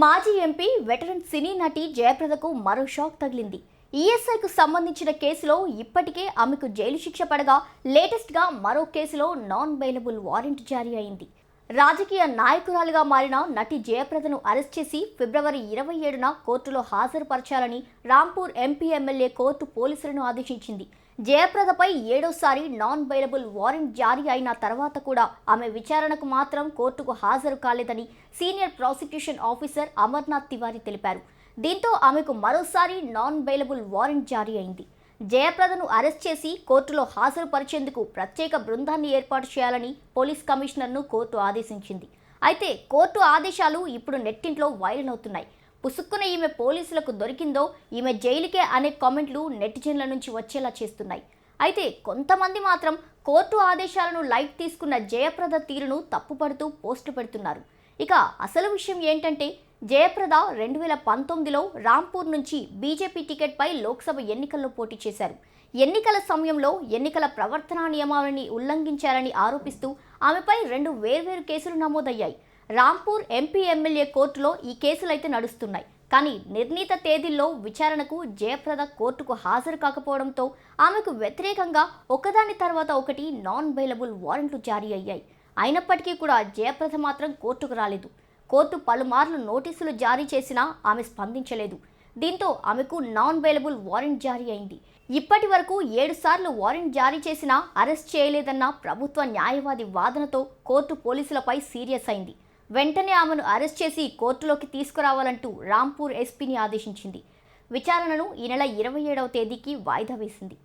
మాజీ MP veteran సినీ నటి జయప్రదకు మరో షాక్ తగిలింది. ఈఎస్ఐకు సంబంధించిన కేసులో ఇప్పటికే ఆమెకు జైలు శిక్ష పడగా లేటెస్ట్గా మరో కేసులో నాన్ బెయిలబుల్ వారెంట్ జారీ అయింది. రాజకీయ నాయకురాలుగా మారిన నటి జయప్రదను అరెస్ట్ చేసి ఫిబ్రవరి ఇరవై ఏడున కోర్టులో హాజరుపరచాలని రాంపూర్ ఎంపీ ఎమ్మెల్యే కోర్టు పోలీసులను ఆదేశించింది. జయప్రదపై ఏడోసారి నాన్ బైలబుల్ వారెంట్ జారీ అయిన తర్వాత కూడా ఆమె విచారణకు మాత్రం కోర్టుకు హాజరు కాలేదని senior prosecution officer Amarnath Tiwari తెలిపారు. దీంతో ఆమెకు మరోసారి నాన్ బైలబుల్ వారెంట్ జారీ అయింది. జయప్రదను అరెస్ట్ చేసి కోర్టులో హాజరుపరిచేందుకు ప్రత్యేక బృందాన్ని ఏర్పాటు చేయాలని పోలీస్ కమిషనర్ను కోర్టు ఆదేశించింది. అయితే కోర్టు ఆదేశాలు ఇప్పుడు నెట్టింట్లో వైరల్ అవుతున్నాయి. పుసుక్కున ఈమె పోలీసులకు దొరికిందో ఈమె జైలుకే అనే కామెంట్లు నెటిజన్ల నుంచి వచ్చేలా చేస్తున్నాయి. అయితే కొంతమంది మాత్రం కోర్టు ఆదేశాలను లైట్ తీసుకున్న జయప్రద తీరును తప్పుపడుతూ పోస్టు పెడుతున్నారు. ఇక అసలు విషయం ఏంటంటే జయప్రద రెండు వేల పంతొమ్మిదిలో రాంపూర్ నుంచి బీజేపీ టికెట్పై లోక్సభ ఎన్నికల్లో పోటీ చేశారు. ఎన్నికల సమయంలో ఎన్నికల ప్రవర్తనా నియమావళిని ఉల్లంఘించారని ఆరోపిస్తూ ఆమెపై రెండు వేర్వేరు కేసులు నమోదయ్యాయి. రాంపూర్ ఎంపీ ఎమ్మెల్యే కోర్టులో ఈ కేసులైతే నడుస్తున్నాయి. కానీ నిర్ణీత తేదీల్లో విచారణకు జయప్రద కోర్టుకు హాజరు కాకపోవడంతో ఆమెకు వ్యతిరేకంగా ఒకదాని తర్వాత ఒకటి నాన్ బెయిలబుల్ వారెంట్లు జారీ అయ్యాయి. అయినప్పటికీ కూడా జయప్రద మాత్రం కోర్టుకు రాలేదు. కోర్టు పలుమార్లు నోటీసులు జారీ చేసినా ఆమె స్పందించలేదు. దీంతో ఆమెకు నాన్ అవైలబుల్ వారెంట్ జారీ అయింది. ఇప్పటి వరకు ఏడు సార్లు వారెంట్ జారీ చేసినా అరెస్ట్ చేయలేదన్న ప్రభుత్వ న్యాయవాది వాదనతో కోర్టు పోలీసులపై సీరియస్ అయింది. వెంటనే ఆమెను అరెస్ట్ చేసి కోర్టులోకి తీసుకురావాలంటూ రాంపూర్ ఎస్పీని ఆదేశించింది. విచారణను ఈ నెల ఇరవై ఏడవ తేదీకి వాయిదా వేసింది.